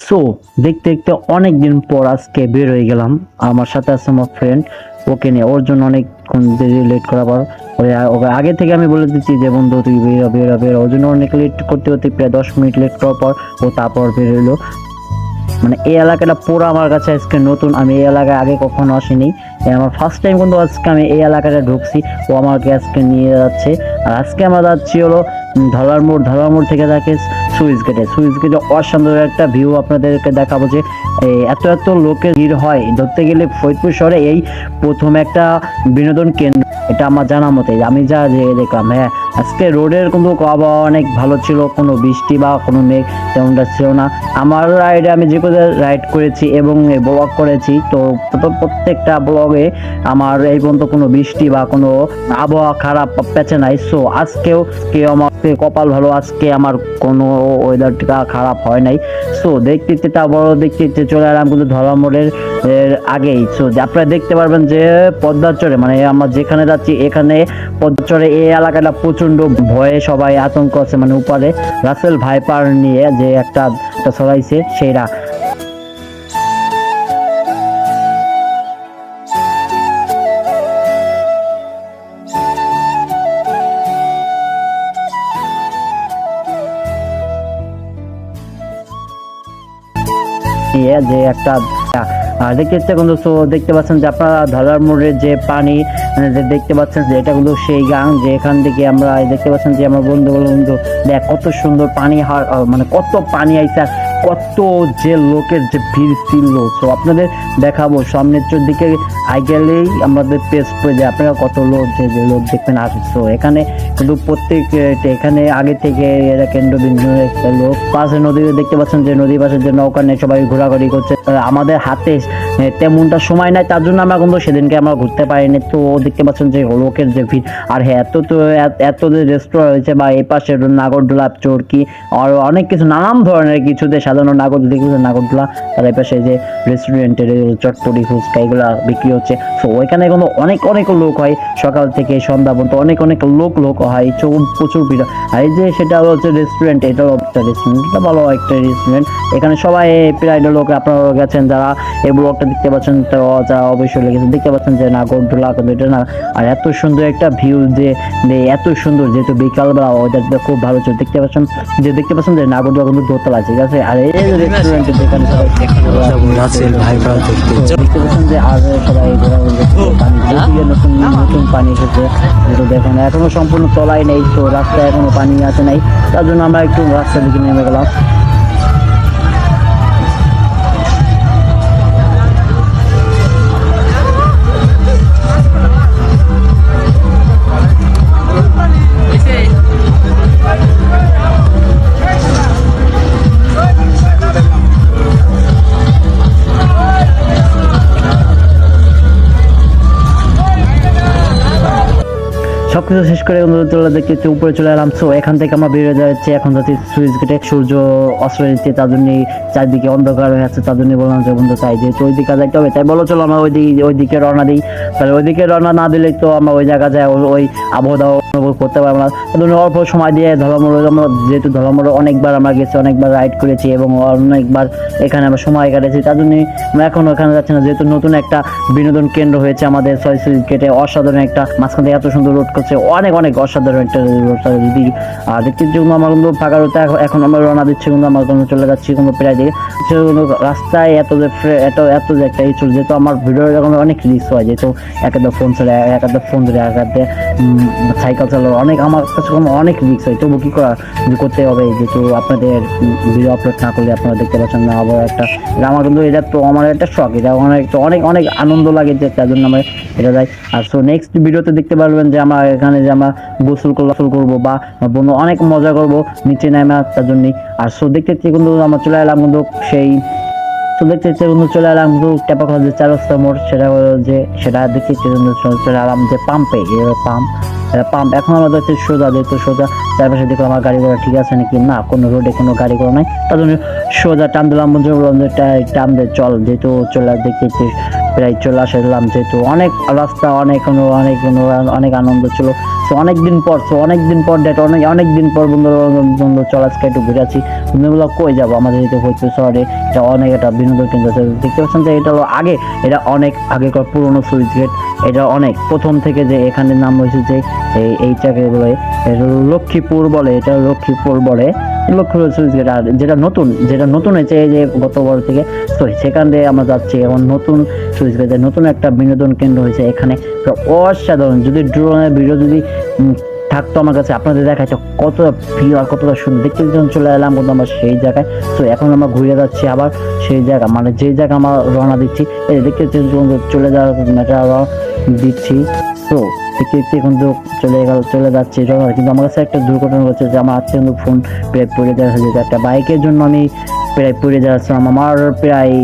So দেখতে দেখতে অনেক দিন পর আজকে বের হয়ে গেলাম। আমার সাথে আছে আমার ফ্রেন্ড ওকে নিয়ে। ওর জন্য অনেকক্ষণ দেরি লেট করার পর ওকে আগে থেকে আমি বলে দিচ্ছি যে, বন্ধু, তুই বেরো বেরো বেরো ওর জন্য অনেক লেট করতে করতে প্রায় দশ মিনিট লেট করার পর ও তারপর বেরোলো মানে এই এলাকাটা পুরো আমার কাছে আজকে নতুন। আমি এই এলাকায় আগে কখনো আসিনি। আমার ফার্স্ট টাইম কিন্তু আজকে আমি এই এলাকাটা ঢুকছি। ও আমাকে আজকে নিয়ে যাচ্ছে। আর আজকে আমরা যাচ্ছি হলো ধলার মোড়। ধলার মোড় থেকে যাকে সুইচ গেটে সুইচ গেটে অসাধারণ একটা ভিউ আপনাদেরকে দেখাবো যে এত এত লোকের ভিড় হয়। ধরতে গেলে ফরিদপুর শহরে এই প্রথম একটা বিনোদন কেন্দ্র। এটা আমার জানা মতে, আমি যা দেখলাম হ্যাঁ আজকে রোডের কিন্তু আবহাওয়া অনেক ভালো ছিল, কোনো বৃষ্টি বা কোনো মেঘ তেমনটা ছিল না। আমার রাইডে আমি যে কোনো রাইড করেছি এবং ব্লগ করেছি, তো প্রত- প্রত্যেকটা ব্লগে আমার এই পর্যন্ত কোনো বৃষ্টি বা কোনো আবহাওয়া খারাপ পেছে নাই। সো আজকেও কেউ আমার কপাল ভালো, আজকে আমার কোনো ওয়েদারটা খারাপ হয় নাই। সো দেখতে দেখতে বড়, দেখতে দেখতে চলে এলাম কিন্তু ধরা মোড়ের এর আগেই। সো আপনারা দেখতে পারবেন যে পদ্মাচরে মানে আমরা যেখানে যাচ্ছি, এখানে পদ্মাচরে এই এলাকাটা প্রচণ্ড ভয়ে সবাই আতঙ্ক আছে মানে উপরে রাসেল ভাইপার নিয়ে যে একটা ছড়াইছে সেইরা নিয়ে যে একটা দেখতে হচ্ছে কিন্তু সো দেখতে পাচ্ছেন যে আপনারা ধরার মোড়ের যে পানি মানে যে দেখতে পাচ্ছেন যে এটা কিন্তু সেই গান, যে এখান থেকে আমরা দেখতে পাচ্ছেন যে আমার বন্ধুগুলো বন্ধু, দেখ কত সুন্দর পানি হার- মানে কত পানি আর কত যে লোকের যে ভিড় ছিল তো আপনাদের দেখাবো। সামনের দিকে আই গেলেই আমাদের পেজ পড়ে যায়, আপনারা কত লোক যে যে লোক দেখবেন আসছো। এখানে কিন্তু প্রত্যেক, এখানে আগে থেকে এরা কেন্দ্রবিন্দু লোক পাশে নদীতে দেখতে পাচ্ছেন যে নদী পাশে যে নৌকা নিয়ে সবাই ঘোরাঘুরি করছে। আমাদের হাতে তেমনটা সময় নাই, তার জন্য আমরা কিন্তু সেদিনকে আমরা ঘুরতে পারিনি। তো দেখতে পাচ্ছেন যে লোকের যে ভিড়। আর হ্যাঁ এত তো এত- যে রেস্টুরেন্ট হয়েছে বা এই পাশে নাগরদোলা, চরকি, আর অনেক কিছু, নানান ধরনের কিছুতে সাধারণ নাগর দেখেছে নাগরদোলা, আর এই পাশে যে রেস্টুরেন্টের চটপটি ফুচকা এগুলা বিক্রি হচ্ছে। তো ওইখানে কিন্তু অনেক অনেক লোক হয় সকাল থেকে সন্ধ্যা পর্যন্ত, অনেক অনেক লোক লোক হয়, চৌ- প্রচুর ভিড় হয়। আর এই যে সেটা হচ্ছে রেস্টুরেন্ট এটাও একটা রেস্টুরেন্ট এটা ভালো একটা রেস্টুরেন্ট এখানে সবাই, প্রায় লোক আপনারা গেছেন যারা এই ব্লগটা দেখতে পাচ্ছেন যারা অবশ্যই লেগেছে। দেখতে পাচ্ছেন যে নাগরদোলা কিন্তু এটা না। আর এত সুন্দর একটা ভিউ যে যে এত সুন্দর যেহেতু বিকালবেলা ওয়েদারটা খুব ভালো ছিল দেখতে পাচ্ছেন যে দেখতে পাচ্ছেন যে নাগরদোলা কিন্তু দোতলা ঠিক আছে? আর এই রেস্টুরেন্টে যেখানে দেখতে পাচ্ছেন যে আর সবাই ঘোরাঘুরি নতুন নতুন পানি এসেছে। যেহেতু দেখেন এখনও সম্পূর্ণ তলায় নেই তো রাস্তায় এখনও পানি আসে নাই। তার জন্য আমরা একটু রাস্তার দিকে নেমে গেলাম। সবকিছু শেষ করে দেখতে উপরে চলে এলাম। সো এখান থেকে আমরা বেরিয়ে যাচ্ছে এখন যাচ্ছি সুইচ গেটে। সূর্য অস্ত্র নিচ্ছে, তার জন্য চারদিকে অন্ধকার হয়ে আছে, তার জন্য বললাম যে বন্ধু, তাই যেহেতু ওই দিকে যাইতে হবে, তাই বলো চলো আমরা ওই দিকে ওই দিকে রওনা দিই। তাহলে ওই দিকে রওনা না দিলে তো আমরা ওই জায়গা যায়, ওই- আবহাওয়া করতে পারব না। অল্প সময় দিয়ে ধর্মমূল আমরা যেহেতু ধর্মমূল অনেকবার আমরা গেছি, অনেকবার রাইড করেছি এবং অনেকবার এখানে আমরা সময় কাটেছি, তার জন্য আমরা এখন ওখানে যাচ্ছি না। যেহেতু নতুন একটা বিনোদন কেন্দ্র হয়েছে আমাদের ছয় গেটে, অসাধারণ একটা, মাঝখান থেকে এত সুন্দর রোড করছে, অনেক অনেক অসাধারণ একটা রোড যদি আর দেখতে কিন্তু আমার কিন্তু ফাঁকা রোডটা এখন- আমরা রওনা দিচ্ছি কিন্তু আমার কোনো চলে যাচ্ছি কোনো প্রায় দিকে। সেগুলো রাস্তায় এত যে এত এত যে একটা ইস্যু যেহেতু আমার ভিডিও এখন অনেক রিস্ক হয়, যেহেতু এক একটা ফোন চলে, এক একটা ফোন ধরে, এক একটা সাইকেল চালানো অনেক আমার কাছে অনেক রিস্ক হয়। তবু কী করা যে করতে হবে যেহেতু আপনাদের ভিডিও আপলোড না করলে আপনারা দেখতে পাচ্ছেন না। আবার একটা আমার কিন্তু এটা তো আমার একটা শখ এটা অনেক অনেক অনেক আনন্দ লাগে যে তার জন্য আমরা এটা যাই আর সো নেক্সট ভিডিওতে দেখতে পারবেন যে আমরা এখানে যে আমরা গোসল গোসল করব বা বন্ধু অনেক মজা করব। নিচে নেমে তার জন্যই। আর সো দেখতে কিন্তু আমরা চলে এলাম কিন্তু সেই তো দেখতে কিন্তু চলে এলাম কিন্তু টেপাখা যে চার রাস্তা মোড় সেটা হলো যে সেটা দেখতে কিন্তু চলে এলাম যে পাম্পে পাম্প। পাম্প। এখন আমরা দেখছি সোজা দেখতে সোজা চারপাশে দেখো আমার গাড়ি ঘোড়া ঠিক আছে নাকি? না, কোনো রোডে কোনো গাড়ি ঘোড়া নাই। তার জন্য সোজা টান দিলাম টান দিয়ে চল, যেহেতু চলে দেখতে প্রায় চলে আসলাম যেহেতু অনেক রাস্তা, অনেক অনেক অনেক আনন্দ ছিল। তো অনেক দিন পর, তো অনেক দিন পর ডেট অনেক অনেক দিন পর বন্ধু বন্ধু চল আজকে একটু ঘুরে আছি বন্ধুগুলো কই যাব? আমাদের যেহেতু ফরিদপুর শহরে এটা অনেক একটা বিনোদন কেন্দ্র আছে। দেখতে পাচ্ছেন যে এটা হলো আগে, এটা অনেক আগেকার পুরনো সুইচ গেট। এটা অনেক প্রথম থেকে যে এখানে নাম হয়েছে যে এই এই জায়গাগুলো লক্ষ্মীপুর বলে, এটা লক্ষ্মীপুর বলে। লক্ষ্মীপুর সুইচ আর যেটা নতুন যেটা নতুন হয়েছে যে গত বছর থেকে। তো সেখান দিয়ে আমরা যাচ্ছি এবং নতুন সুইচ নতুন একটা বিনোদন কেন্দ্র হয়েছে এখানে। অসাধারণ, যদি ড্রোনের ভিডিও যদি থাকতো আমার কাছে, আপনাদের দেখাচ্ছে কতটা ভিউ আর কতটা সুন্দর। দেখতে যখন চলে এলাম কিন্তু আমরা সেই জায়গায়। তো এখন আমরা ঘুরে যাচ্ছি আবার সেই জায়গা মানে যে জায়গা আমরা রওনা দিচ্ছি, এই দেখতে চলে যাওয়ার এটা দিচ্ছি। তো দেখতে দেখতে এখন তো চলে গেল, চলে যাচ্ছে। রওনা কিন্তু আমার কাছে একটা দুর্ঘটনা হচ্ছে যে আমার আজকে কিন্তু ফোন প্রায় পড়ে যাওয়া হয়েছে। একটা বাইকের জন্য আমি প্রায় পড়ে যাচ্ছিলাম। আমার প্রায়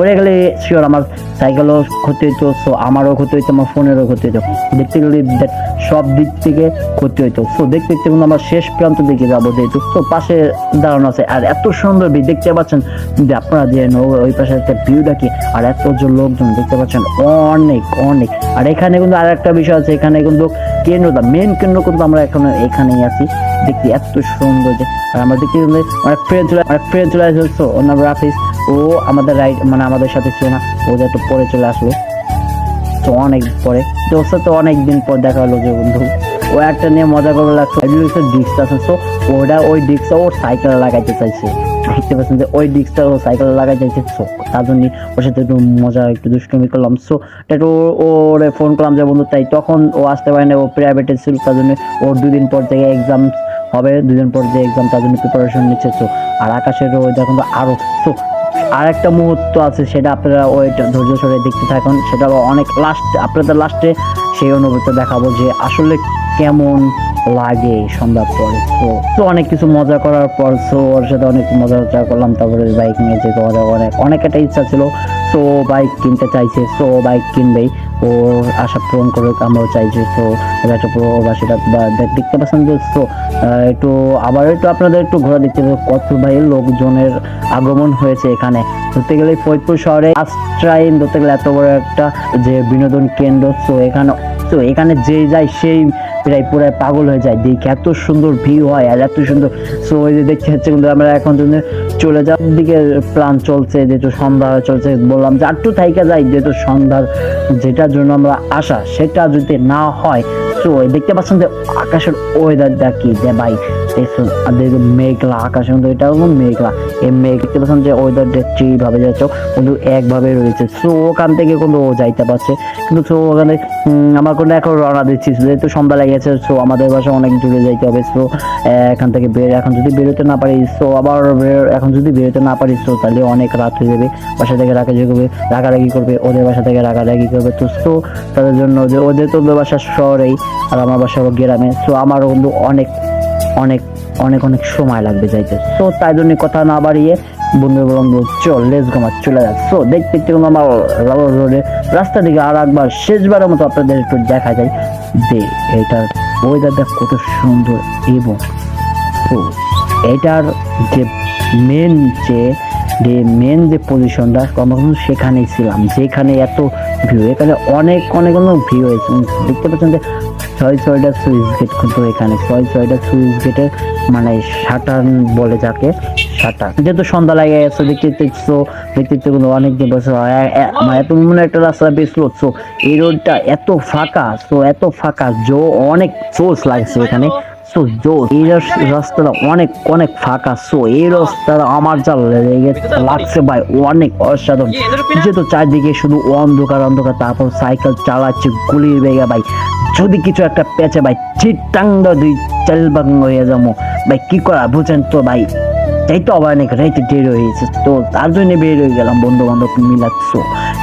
পড়ে গেলে শিওর আমার সাইকেলও ক্ষতি হইতো সো আমারও ক্ষতি হইতো, আমার ফোনেরও ক্ষতি হইতো। দেখতে গেলে দেখ, সব দিক থেকে ক্ষতি হইতো। সো দেখতে দেখতে কিন্তু আমরা শেষ প্রান্ত দিকে যাব যেহেতু তো পাশে দাঁড়ানো আছে। আর এত সুন্দর view, দেখতে পাচ্ছেন, যে আপনারা যে ওই পাশে একটা ভিউটা কি? আর এত যে লোকজন, দেখতে পাচ্ছেন, অনেক অনেক। আর এখানে কিন্তু আর একটা বিষয় আছে, এখানে কিন্তু কেন্দ্রটা মেন কেন্দ্র কিন্তু আমরা এখন এখানেই আছি। দেখতে এত সুন্দর যে আর আমরা কিন্তু অনেক ফ্রেন্ড চলে অনেক ফ্রেন্ড চলে আসছে তো ওর রাফিস ও আমাদের রাইড মানে আমাদের সাথে ছিল না। ও যে একটু পরে চলে আসলো তো অনেক পরে। তো ওর সাথে অনেক দিন পর দেখা হলো যে বন্ধু। ও একটা নিয়ে মজা করে লাগছে। ডিস্ক আছে। তো ওটা ওই ডিস্কটা ওর সাইকেল লাগাইতে চাইছে। দেখতে পাচ্ছেন যে ওই ডিস্কটা ও সাইকেলে লাগাইতে চাইছে তো তার জন্য ওর সাথে একটু মজা, একটু দুষ্টুমি করলাম। সো একটু ওরে ফোন করলাম যে, বন্ধু, তাই তখন ও আসতে পারে না ও প্রাইভেটে ছিল, তার জন্য ওর দুদিন পর থেকে এক্সাম হবে, দুদিন পর যে এক্সাম তার জন্য প্রিপারেশন নিচ্ছে। তো আর আকাশের ওই দেখুন তো আরও তো আর একটা মুহূর্ত আছে, সেটা আপনারা ওয়েট ধৈর্য সরে দেখতে থাকুন। সেটা অনেক লাস্ট আপনাদের লাস্টে সেই অনুভূতি দেখাবো যে আসলে কেমন লাগে সন্ধ্যার পরে। তো তো অনেক কিছু মজা করার পর সো ওর সাথে অনেক মজা টজা করলাম, তারপরে বাইক নিয়ে যেতে অনেক অনেক অনেক একটা ইচ্ছা ছিল। সো বাইক কিনতে চাইছে সো বাইক কিনবেই। ওর আশা পূরণ করুক, আমরাও চাইছি তো একটা প্রবাসীরা বা দেখতে পাচ্ছেন যে, তো একটু আবার একটু আপনাদের একটু ঘোরা দেখতে কত ভাই লোকজনের আগমন হয়েছে এখানে। ধরতে গেলে ফরিদপুর শহরে আশ্রাইন ধরতে গেলে এত বড় একটা যে বিনোদন কেন্দ্র, তো এখানে তো এখানে যে যায় সেই প্রায় পুরো পাগল হয়ে যায়। দেখে এত সুন্দর ভিউ হয় আর এত সুন্দর সো ওই যে দেখতে হচ্ছে কিন্তু আমরা এখন চলে যাওয়ার দিকে প্ল্যান চলছে যেহেতু সন্ধ্যা চলছে বললাম যে আটটু থাইকা যাই যেহেতু সন্ধ্যার যেটার জন্য আমরা আসা, সেটা যদি না হয়, তো দেখতে পাচ্ছেন যে আকাশের ওয়েদারটা কি যে ভাই আর মেঘলা আকাশ কিন্তু এটা হলো মেঘলা। এই মেঘ দেখতে পাচ্ছেন যে ওয়েদারটা যেভাবে যাচ্ছে, কিন্তু একভাবে রয়েছে। সো ওখান থেকে কিন্তু ও যাইতে পারছে। কিন্তু সো ওখানে আমার কোনো এখন রওনা দিচ্ছি। যেহেতু সন্ধ্যা লেগেছে সো আমাদের বাসা অনেক দূরে যাইতে হবে। সো এখান থেকে বের, এখন যদি বেরোতে না পারি সো আবার বের- এখন যদি বেরোতে না পারি সো তাহলে অনেক রাত হয়ে যাবে। বাসা থেকে রাখারাখি করবে রাগারাগি করবে, ওদের বাসা থেকে রাগারাগি করবে। তো সো তাদের জন্য যে ওদের তো বাসা শহরেই, আর আমার বাসা গ্রামে। সো আমারও কিন্তু অনেক অনেক অনেক অনেক সময় লাগবে যাইতে। সো তাই জন্য কথা না বাড়িয়ে বন্ধু বন্ধু চল লেস গোমা চলে যাক। সো দেখতে দেখতে কিন্তু আমার রোডে রাস্তা দিকে আর একবার শেষবারের মতো আপনাদের একটু দেখা যায় যে এটার ওয়েদারটা কত সুন্দর এবং তো এটার যে মেন যে যে মেন যে পজিশনটা আমরা কিন্তু সেখানেই ছিলাম। যেখানে এত ভিউ এখানে অনেক অনেক অনেক ভিউ হয়েছে। দেখতে পাচ্ছেন যে ছয় ছয়টা সুইচ গেট কিন্তু এখানে। ছয় ছয়টা সুইচ গেটের মানে শাটার বলে যাকে শাটার যেহেতু সন্ধ্যা লাগে গেছে দেখতে দেখছ দেখতে কিন্তু অনেক দিন বছর মানে এত মনে একটা রাস্তা বেশ লোক সো এই রোডটা এত ফাঁকা সো এত ফাঁকা, জো, অনেক সোর্স লাগছে এখানে। সো জো এই রাস্তাটা অনেক অনেক ফাঁকা সো এই রাস্তাটা আমার যা লেগে লাগছে ভাই, অনেক অসাধারণ। যেহেতু চারদিকে শুধু অন্ধকার অন্ধকার, তারপর সাইকেল চালাচ্ছে, গুলির বেগে ভাই। যদি কিছু একটা পেঁচে ভাই চিটাঙ্গা দুই চাল বাং হয়ে যাব। ভাই, কি করা, বুঝেন তো ভাই। তাই তো আবার অনেক রাইতে দেরি হয়ে গেছে। তো তার জন্য বের হয়ে গেলাম বন্ধু বান্ধব মিলাচ্ছ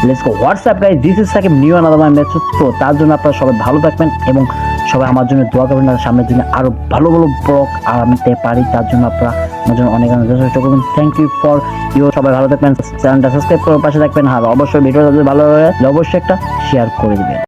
let's go WhatsApp guys this is Sakib new another my তো তার জন্য আপনারা সবাই ভালো থাকবেন এবং সবাই আমার জন্য দোয়া করবেন, আর সামনের দিনে আরও ভালো ভালো ব্লগ আনতে পারি, তার জন্য আপনারা আমার জন্য অনেক অনেক যথেষ্ট করবেন। থ্যাংক ইউ ফর ইউ সবাই ভালো থাকবেন, চ্যানেলটা সাবস্ক্রাইব করে পাশে থাকবেন, আর অবশ্যই ভিডিওটা যদি ভালো লাগে, অবশ্যই একটা শেয়ার করে দিবেন।